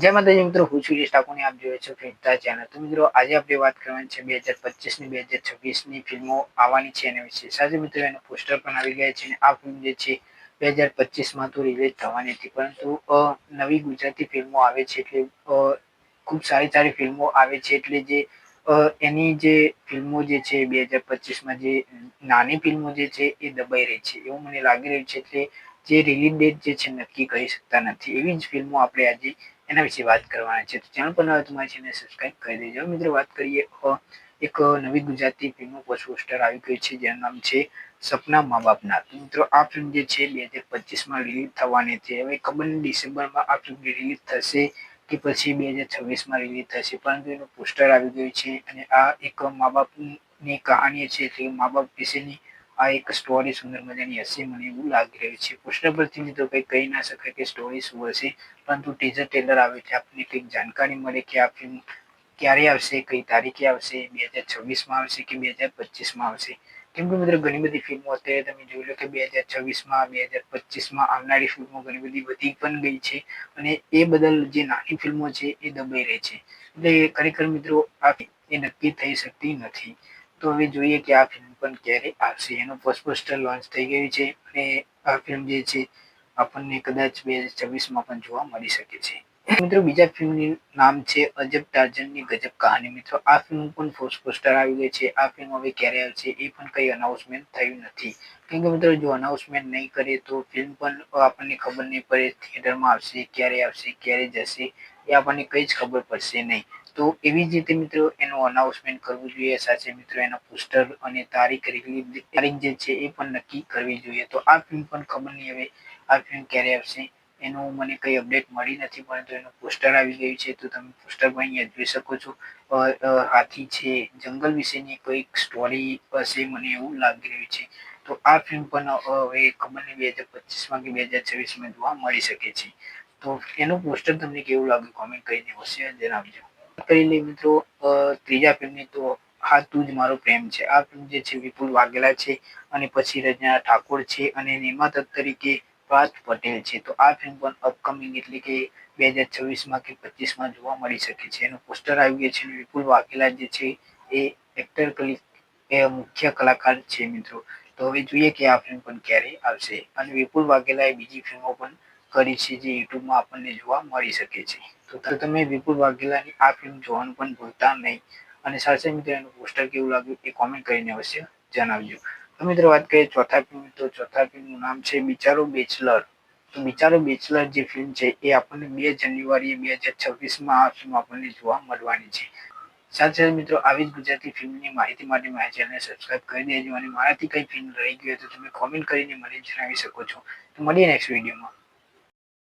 જય માતાજી મિત્રો, હું છું ઠાકોરની, આપ જોયો છો ફિલ્મતા ચેનલ તો મિત્રો, આજે આપણે વાત કરવાની છે બે હજાર પચીસની બે હજાર છવ્વીસની ફિલ્મો આવવાની છે એના વિશે. સાથે મિત્રો, એનું પોસ્ટર પણ આવી ગયા છે અને આ ફિલ્મ જે છે, બે હજાર પચીસમાં તો રિલીઝ થવાની હતી. પરંતુ નવી ગુજરાતી ફિલ્મો આવે છે એટલે ખૂબ સારી સારી ફિલ્મો આવે છે એટલે જે એની જે ફિલ્મો જે છે, બે હજાર પચીસમાં જે નાની ફિલ્મો જે છે, એ દબાઈ રહી છે. એવું મને લાગી રહ્યું છે એટલે જે રિલીઝ ડેટ જે છે, નક્કી કરી શકતા નથી. એવી જ ફિલ્મો આપણે આજે એના વિશે વાત કરવાના છે. તો ચેનલ પર નવા તમારી ચેનલ સબસ્ક્રાઇબ કરી દેજો. મિત્રો, વાત કરીએ એક નવી ગુજરાતી ફિલ્મનું પોસ્ટર આવી ગયું છે, જેનું નામ છે સપના મા બાપના. મિત્રો, આ ફિલ્મ જે છે, બે હજાર પચીસમાં રિલીઝ થવાની છે. હવે ખબર ડિસેમ્બરમાં આ ફિલ્મ રિલીઝ થશે કે પછી બે હજાર છવ્વીસમાં રિલીઝ થશે. પરંતુ એનું પોસ્ટર આવી ગયું છે અને આ એક મા બાપની કહાની છે. એટલે મા બાપ વિશેની આ એક સ્ટોરી સુંદર મજાની હશે મને એવું લાગી રહ્યું છે. પોસ્ટર પરથી મિત્રો કંઈ કહી ના શકાય કે સ્ટોરી શું હશે, પરંતુ ટીઝર ટ્રેલર આવે છે. આપણને કંઈક જાણકારી મળે કે આ ફિલ્મ ક્યારે આવશે, કઈ તારીખે આવશે, બે હજાર છવ્વીસમાં આવશે કે બે હજાર પચીસમાં આવશે? કેમ કે મિત્રો, ઘણી બધી ફિલ્મો અત્યારે તમે જોઈ લો કે બે હજાર છવ્વીસમાં, બે હજાર પચીસમાં આવનારી ફિલ્મો ઘણી બધી વધી પણ ગઈ છે અને એ બદલ જે નાની ફિલ્મો છે એ દબાઈ રહી છે. એટલે ખરેખર મિત્રો, આ એ નક્કી થઈ શકતી નથી. તો હવે જોઈએ કે આ ફિલ્મ પણ ક્યારે આવશે. એનું ફર્સ્ટ પોસ્ટર લોન્ચ થઈ ગયું છે અને આ ફિલ્મ જે છે, આપણને કદાચ બે હજાર છવ્વીસમાં પણ જોવા મળી શકે છે. મિત્રો, બીજા ફિલ્મનું નામ છે, અજબ ટાર્જનની ગજબ કહાની. મિત્રો, આ ફિલ્મ પણ ફર્સ્ટ પોસ્ટર આવી ગઈ છે. આ ફિલ્મ હવે ક્યારે આવશે એ પણ કંઈ અનાઉન્સમેન્ટ થયું નથી. કેમ કે મિત્રો, જો અનાઉન્સમેન્ટ નહીં કરે તો ફિલ્મ પણ આપણને ખબર નહીં પડે થિયેટરમાં આવશે, ક્યારે આવશે, ક્યારે જશે, એ આપણને કંઈ જ ખબર પડશે નહીં. તો એવી જ રીતે મિત્રો એનું અનાઉન્સમેન્ટ કરવું જોઈએ. સાથે મિત્રો એના પોસ્ટર અને તારીખ રિલીઝ તારીખ જે છે એ પણ નક્કી કરવી જોઈએ. તો આ ફિલ્મ પણ ખબર નહીં હવે આ ફિલ્મ ક્યારે આવશે. એનું મને કંઈ અપડેટ મળી નથી, પરંતુ એનું પોસ્ટર આવી ગયું છે. તો તમે પોસ્ટર પણ અહીંયા જોઈ શકો છો. હાથી છે, જંગલ વિશેની કોઈક સ્ટોરી હશે મને એવું લાગી રહ્યું છે. તો આ ફિલ્મ પણ હવે ખબર નહીં, બે હજાર પચીસમાં કે બે હજાર છવ્વીસમાં જોવા મળી શકે છે. તો એનું પોસ્ટર તમને કેવું લાગ્યું? કોમેન્ટ કરીને હશે જણાવજો. કરી લઈએ મિત્રો ત્રીજા ફિલ્મની તો હા તું જ મારો પ્રેમ છે. આ ફિલ્મ જે છે વિપુલ વાઘેલા છે અને પછી રજના ઠાકોર છે અને નિર્માતા તરીકે પાર્થ પટેલ છે. તો આ ફિલ્મ પણ અપકમિંગ એટલે કે બે હજાર છવ્વીસમાં કે પચીસમાં જોવા મળી શકે છે. એનું પોસ્ટર આવી ગયું છે અને વિપુલ વાઘેલા જે છે એ એક્ટર કલી, એ મુખ્ય કલાકાર છે મિત્રો. તો હવે જોઈએ કે આ ફિલ્મ પણ ક્યારે આવશે. અને વિપુલ વાઘેલાએ બીજી ફિલ્મો પણ કરી છે, જે યુટ્યુબમાં આપણને જોવા મળી શકે છે. તો તમે વિપુલ વાઘેલાની આ ફિલ્મ જોવાનું પણ ભૂલતા નહીં. અને સાથે મિત્રો, એનું પોસ્ટર કેવું લાગ્યું એ કોમેન્ટ કરીને અવશ્ય જણાવજો. તો મિત્રો, વાત કરીએ ચોથા ફિલ્મ તો ચોથા ફિલ્મનું નામ છે બિચારો બેચલર. તો બિચારો બેચલર જે ફિલ્મ છે એ આપણને બે જાન્યુઆરી બે હજાર છવ્વીસમાં આ ફિલ્મ આપણને જોવા મળવાની છે. સાથે મિત્રો, આવી જ ગુજરાતી ફિલ્મની માહિતી માટે મારી ચેનલને સબસ્ક્રાઇબ કરી દેજો. અને મારાથી કઈ ફિલ્મ રહી ગઈ તો તમે કોમેન્ટ કરીને મને જણાવી શકો છો. તો મળીએ નેક્સ્ટ વિડીયોમાં